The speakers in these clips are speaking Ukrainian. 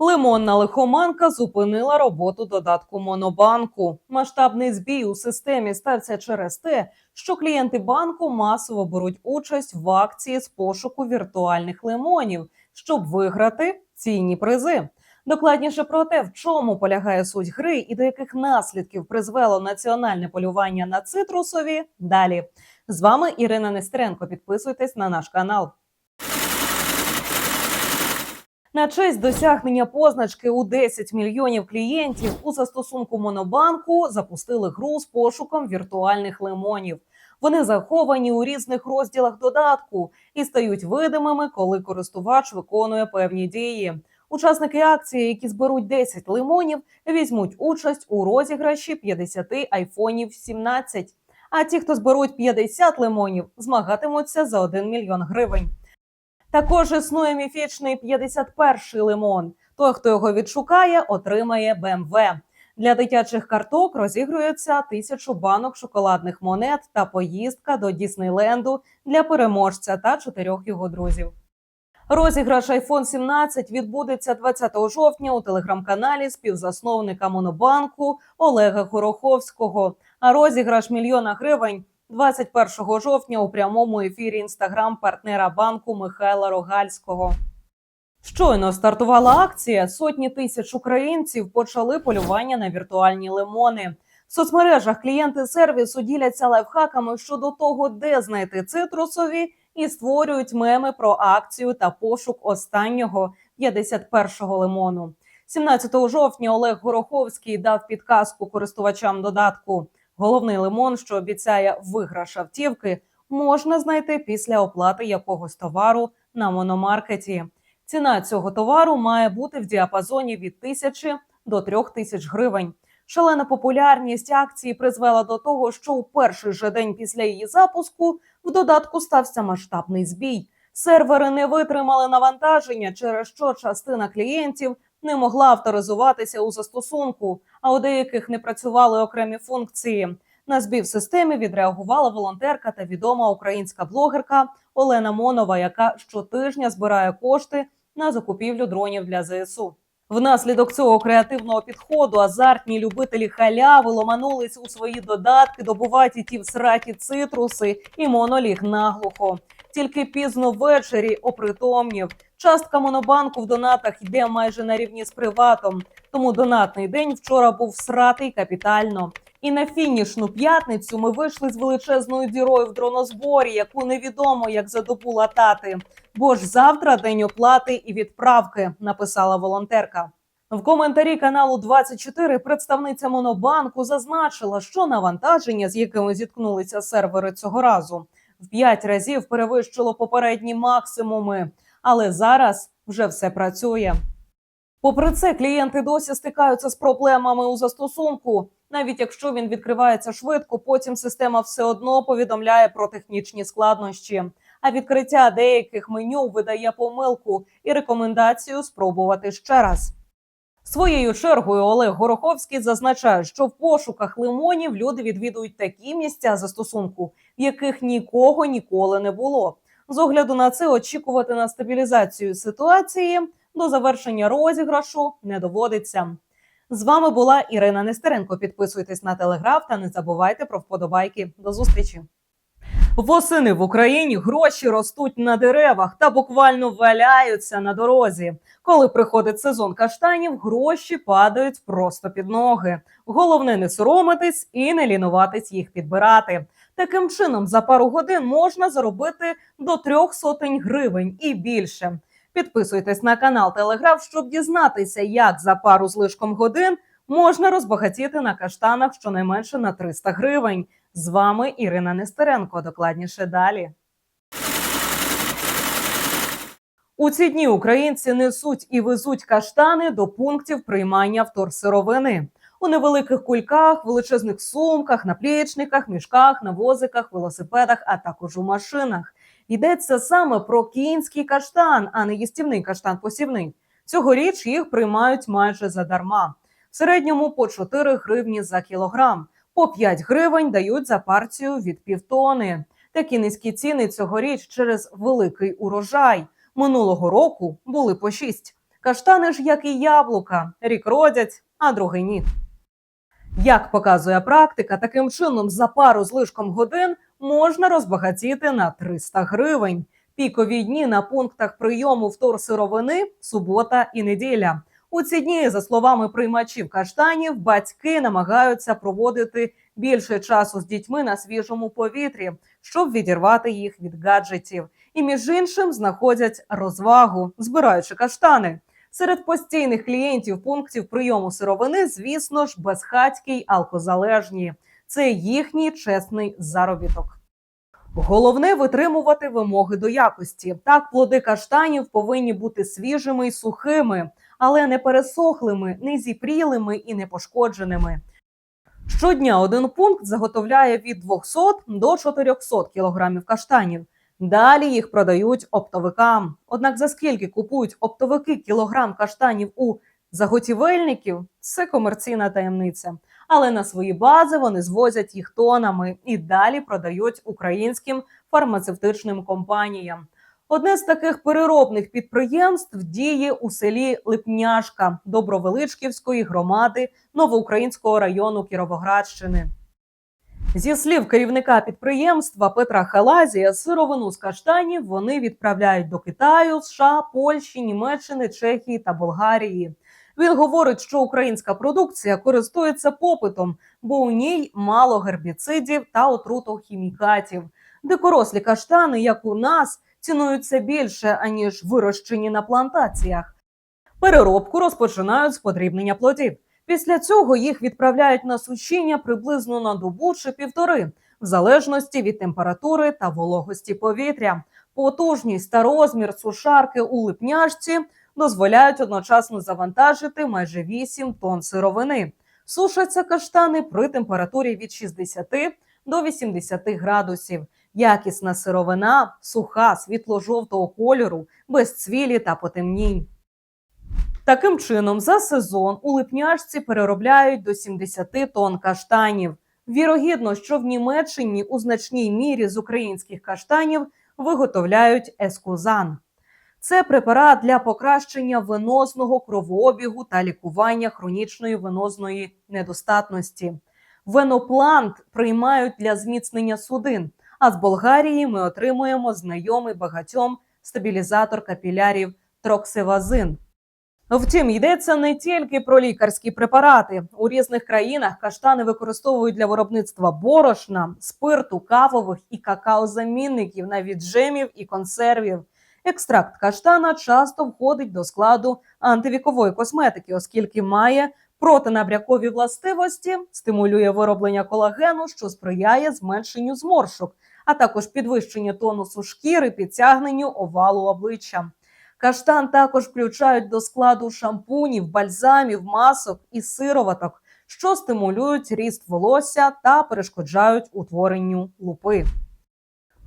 Лимонна лихоманка зупинила роботу додатку Монобанку. Масштабний збій у системі стався через те, що клієнти банку масово беруть участь в акції з пошуку віртуальних лимонів, щоб виграти цінні призи. Докладніше про те, в чому полягає суть гри і до яких наслідків призвело національне полювання на цитрусові. Далі з вами Ірина Нестеренко. Підписуйтесь на наш канал. На честь досягнення позначки у 10 мільйонів клієнтів у застосунку Монобанку запустили гру з пошуком віртуальних лимонів. Вони заховані у різних розділах додатку і стають видимими, коли користувач виконує певні дії. Учасники акції, які зберуть 10 лимонів, візьмуть участь у розіграші 50 айфонів 17. А ті, хто зберуть 50 лимонів, змагатимуться за 1 мільйон гривень. Також існує міфічний 51-й лимон. Той, хто його відшукає, отримає БМВ. Для дитячих карток розігрується тисячу банок шоколадних монет та поїздка до Діснейленду для переможця та чотирьох його друзів. Розіграш iPhone 17 відбудеться 20 жовтня у телеграм-каналі співзасновника Монобанку Олега Гороховського. А розіграш мільйона гривень 21 жовтня у прямому ефірі інстаграм-партнера банку Михайла Рогальського. Щойно стартувала акція. Сотні тисяч українців почали полювання на віртуальні лимони. В соцмережах клієнти сервісу діляться лайфхаками щодо того, де знайти цитрусові, і створюють меми про акцію та пошук останнього 51-го лимону. 17 жовтня Олег Гороховський дав підказку користувачам додатку. Головний лимон, що обіцяє виграш автівки, можна знайти після оплати якогось товару на мономаркеті. Ціна цього товару має бути в діапазоні від тисячі до трьох тисяч гривень. Шалена популярність акції призвела до того, що у перший же день після її запуску в додатку стався масштабний збій. Сервери не витримали навантаження, через що частина клієнтів не могла авторизуватися у застосунку, а у деяких не працювали окремі функції. На збій в системі відреагувала волонтерка та відома українська блогерка Олена Монова, яка щотижня збирає кошти на закупівлю дронів для ЗСУ. Внаслідок цього креативного підходу азартні любителі халяви ломанулись у свої додатки, добуваті ті в сраті цитруси і моноліг наглухо. Тільки пізно ввечері опритомнів. Частка монобанку в донатах йде майже на рівні з приватом. Тому донатний день вчора був сратий капітально. І на фінішну п'ятницю ми вийшли з величезною дірою в дронозборі, яку невідомо як за добу латати. Бо ж завтра день оплати і відправки, написала волонтерка. В коментарі каналу 24 представниця Монобанку зазначила, що навантаження, з якими зіткнулися сервери цього разу, в п'ять разів перевищило попередні максимуми, але зараз вже все працює. Попри це, клієнти досі стикаються з проблемами у застосунку. Навіть якщо він відкривається швидко, потім система все одно повідомляє про технічні складнощі. А відкриття деяких меню видає помилку і рекомендацію спробувати ще раз. Своєю чергою Олег Гороховський зазначає, що в пошуках лимонів люди відвідують такі місця застосунку, в яких нікого ніколи не було. З огляду на це очікувати на стабілізацію ситуації до завершення розіграшу не доводиться. З вами була Ірина Нестеренко. Підписуйтесь на телеграф та не забувайте про вподобайки. До зустрічі. Восени в Україні гроші ростуть на деревах та буквально валяються на дорозі. Коли приходить сезон каштанів, гроші падають просто під ноги. Головне не соромитись і не лінуватись їх підбирати. Таким чином, за пару годин можна заробити до трьох сотень гривень і більше. Підписуйтесь на канал Телеграф, щоб дізнатися, як за пару з лишком годин можна розбагатіти на каштанах щонайменше на 300 гривень. З вами Ірина Нестеренко. Докладніше далі. У ці дні українці несуть і везуть каштани до пунктів приймання вторсировини. У невеликих кульках, величезних сумках, наплічниках, мішках, на возиках, велосипедах, а також у машинах. Йдеться саме про кінський каштан, а не їстівний каштан посівний. Цьогоріч їх приймають майже задарма. В середньому по 4 гривні за кілограм, по 5 гривень дають за партію від півтони. Такі низькі ціни цьогоріч через великий урожай. Минулого року були по 6. Каштани ж, як і яблука, рік родять, а другий ні. Як показує практика, таким чином за пару з лишком годин можна розбагатіти на 300 гривень. Пікові дні на пунктах прийому вторсировини – субота і неділя. У ці дні, за словами приймачів каштанів, батьки намагаються проводити більше часу з дітьми на свіжому повітрі, щоб відірвати їх від гаджетів. І між іншим знаходять розвагу, збираючи каштани. Серед постійних клієнтів пунктів прийому сировини, звісно ж, безхатькі й алкозалежні. Це їхній чесний заробіток. Головне витримувати вимоги до якості. Так, плоди каштанів повинні бути свіжими й сухими, але не пересохлими, не зіпрілими і не пошкодженими. Щодня один пункт заготовляє від 200 до 400 кілограмів каштанів. Далі їх продають оптовикам. Однак за скільки купують оптовики кілограм каштанів у заготівельників, це комерційна таємниця. Але на свої бази вони звозять їх тонами і далі продають українським фармацевтичним компаніям. Одне з таких переробних підприємств діє у селі Липняшка Добровеличківської громади Новоукраїнського району Кіровоградщини. Зі слів керівника підприємства Петра Халазія, сировину з каштанів вони відправляють до Китаю, США, Польщі, Німеччини, Чехії та Болгарії. Він говорить, що українська продукція користується попитом, бо у ній мало гербіцидів та отрутохімікатів. Дикорослі каштани, як у нас, цінуються більше аніж вирощені на плантаціях. Переробку розпочинають з подрібнення плодів. Після цього їх відправляють на сушіння приблизно на добу чи півтори, в залежності від температури та вологості повітря. Потужність та розмір сушарки у липняшці дозволяють одночасно завантажити майже 8 тонн сировини. Сушаться каштани при температурі від 60 до 80 градусів. Якісна сировина, суха, світло-жовтого кольору, без цвілі та потемнінь. Таким чином, за сезон у липняшці переробляють до 70 тонн каштанів. Вірогідно, що в Німеччині у значній мірі з українських каштанів виготовляють ескузан. Це препарат для покращення венозного кровообігу та лікування хронічної венозної недостатності. Веноплант приймають для зміцнення судин. А з Болгарії ми отримуємо знайомий багатьом стабілізатор капілярів троксивазин. Втім, йдеться не тільки про лікарські препарати. У різних країнах каштани використовують для виробництва борошна, спирту, кавових і какаозамінників, навіть джемів і консервів. Екстракт каштана часто входить до складу антивікової косметики, оскільки має протинабрякові властивості, стимулює вироблення колагену, що сприяє зменшенню зморшок, а також підвищенню тонусу шкіри, підтягненню овалу обличчя. Каштан також включають до складу шампунів, бальзамів, масок і сироваток, що стимулюють ріст волосся та перешкоджають утворенню лупи.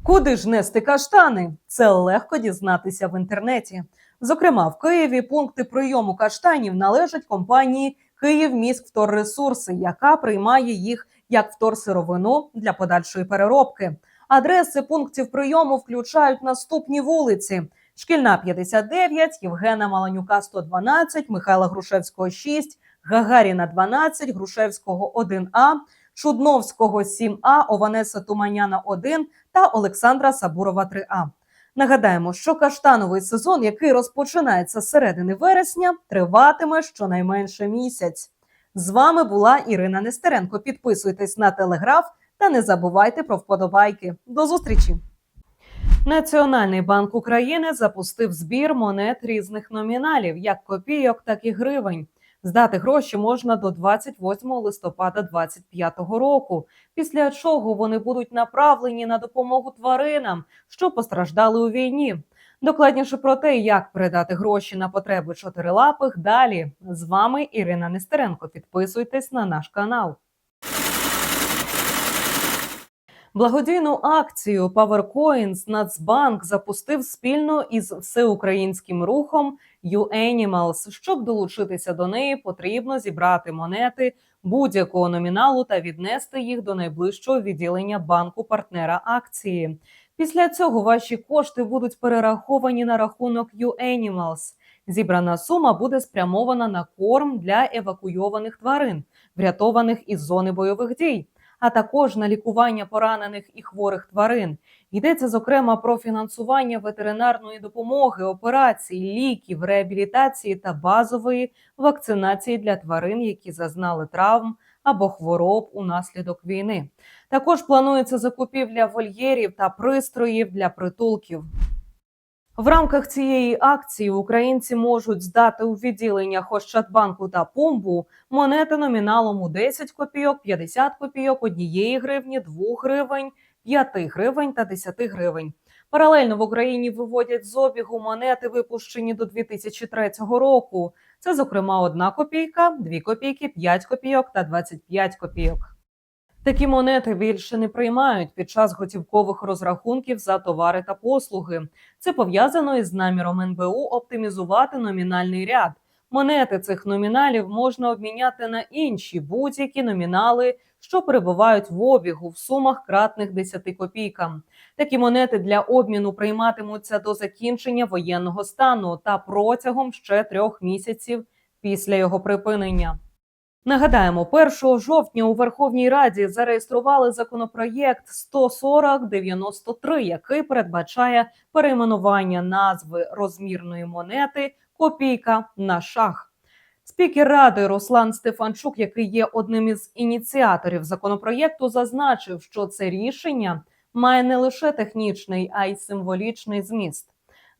Куди ж нести каштани? Це легко дізнатися в інтернеті. Зокрема, в Києві пункти прийому каштанів належать компанії «Київміськвторресурси», яка приймає їх як вторсировину для подальшої переробки. Адреси пунктів прийому включають наступні вулиці: Шкільна 59, Євгена Маланюка 112, Михайла Грушевського 6, Гагаріна 12, Грушевського 1А, Чудновського 7А, Ованеса Туманяна 1 та Олександра Сабурова 3А. Нагадаємо, що каштановий сезон, який розпочинається з середини вересня, триватиме щонайменше місяць. З вами була Ірина Нестеренко. Підписуйтесь на телеграф та не забувайте про вподобайки. До зустрічі! Національний банк України запустив збір монет різних номіналів, як копійок, так і гривень. Здати гроші можна до 28 листопада 2025 року, після чого вони будуть направлені на допомогу тваринам, що постраждали у війні. Докладніше про те, як передати гроші на потреби чотирилапих. Далі з вами Ірина Нестеренко. Підписуйтесь на наш канал. Благодійну акцію PowerCoins Нацбанк запустив спільно із всеукраїнським рухом UAnimals. Щоб долучитися до неї, потрібно зібрати монети будь-якого номіналу та віднести їх до найближчого відділення банку партнера акції. Після цього ваші кошти будуть перераховані на рахунок UAnimals. Зібрана сума буде спрямована на корм для евакуйованих тварин, врятованих із зони бойових дій, а також на лікування поранених і хворих тварин. Йдеться зокрема про фінансування ветеринарної допомоги, операцій, ліків, реабілітації та базової вакцинації для тварин, які зазнали травм або хвороб унаслідок війни. Також планується закупівля вольєрів та пристроїв для притулків. В рамках цієї акції українці можуть здати у відділеннях Ощадбанку та Пумбу монети номіналом у 10 копійок, 50 копійок, 1 гривні, 2 гривень, 5 гривень та 10 гривень. Паралельно в Україні виводять з обігу монети, випущені до 2003 року. Це, зокрема, 1 копійка, 2 копійки, 5 копійок та 25 копійок. Такі монети більше не приймають під час готівкових розрахунків за товари та послуги. Це пов'язано із наміром НБУ оптимізувати номінальний ряд. Монети цих номіналів можна обміняти на інші будь-які номінали, що перебувають в обігу в сумах кратних 10 копійкам. Такі монети для обміну прийматимуться до закінчення воєнного стану та протягом ще трьох місяців після його припинення. Нагадаємо, 1 жовтня у Верховній Раді зареєстрували законопроєкт 14093, який передбачає перейменування назви розмірної монети копійка на шах. Спікер ради Руслан Стефанчук, який є одним із ініціаторів законопроєкту, зазначив, що це рішення має не лише технічний, а й символічний зміст.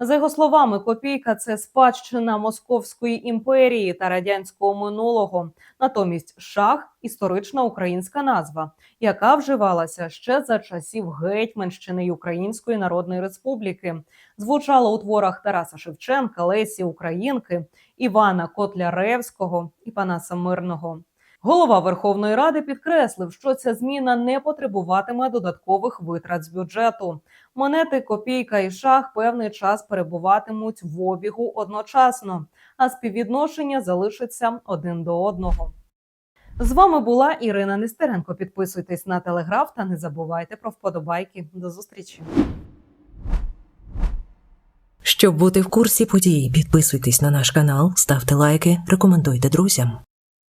За його словами, копійка це спадщина Московської імперії та радянського минулого. Натомість шах історична українська назва, яка вживалася ще за часів гетьманщини й Української Народної Республіки. Звучала у творах Тараса Шевченка, Лесі Українки, Івана Котляревського і Панаса Мирного. Голова Верховної Ради підкреслив, що ця зміна не потребуватиме додаткових витрат з бюджету. Монети копійка і шах певний час перебуватимуть в обігу одночасно, а співвідношення залишиться один до одного. З вами була Ірина Нестеренко. Підписуйтесь на телеграф та не забувайте про вподобайки. До зустрічі. Щоб бути в курсі подій, підписуйтесь на наш канал, ставте лайки, рекомендуйте друзям.